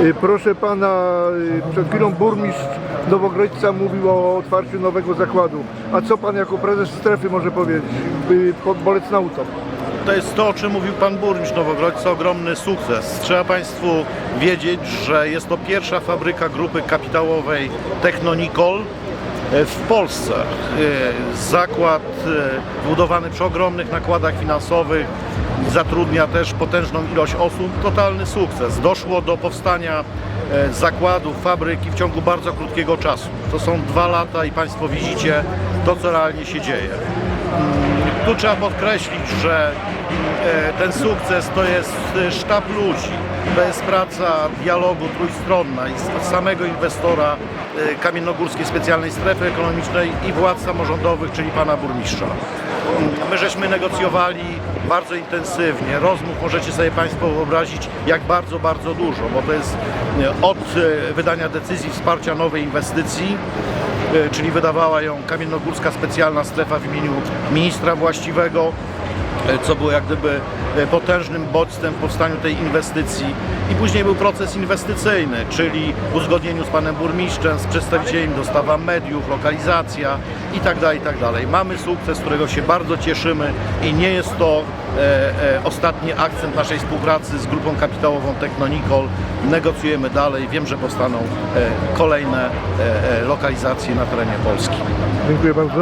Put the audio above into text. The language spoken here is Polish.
Y, Proszę pana, y, przed chwilą burmistrz Nowogrodzca mówił o otwarciu nowego zakładu. A co pan jako prezes strefy może powiedzieć y, pod Bolec Nauto? To jest to, o czym mówił pan burmistrz Nowogrodzca, ogromny sukces. Trzeba państwu wiedzieć, że jest to pierwsza fabryka grupy kapitałowej Technonicol w Polsce. E, Zakład e, budowany przy ogromnych nakładach finansowych zatrudnia też potężną ilość osób. Totalny sukces. Doszło do powstania e, zakładu, fabryki w ciągu bardzo krótkiego czasu. To są dwa lata i państwo widzicie to, co realnie się dzieje. Tu trzeba podkreślić, że e, ten sukces to jest e, sztab ludzi, to jest praca dialogu trójstronna i samego inwestora e, Kamiennogórskiej Specjalnej Strefy Ekonomicznej i władz samorządowych, czyli pana burmistrza. My żeśmy negocjowali bardzo intensywnie. Rozmów możecie sobie Państwo wyobrazić, jak bardzo, bardzo dużo, bo to jest e, od e, wydania decyzji wsparcia nowej inwestycji, czyli wydawała ją Kamiennogórska Specjalna Strefa w imieniu ministra właściwego, co było jak gdyby e, potężnym bodźcem w powstaniu tej inwestycji. I później był proces inwestycyjny, czyli w uzgodnieniu z panem burmistrzem, z przedstawicielami dostawa mediów, lokalizacja i tak dalej, i tak. Mamy sukces, z którego się bardzo cieszymy i nie jest to e, e, ostatni akcent naszej współpracy z grupą kapitałową Technonicol. Negocjujemy dalej. Wiem, że powstaną e, kolejne e, e, lokalizacje na terenie Polski. Dziękuję bardzo.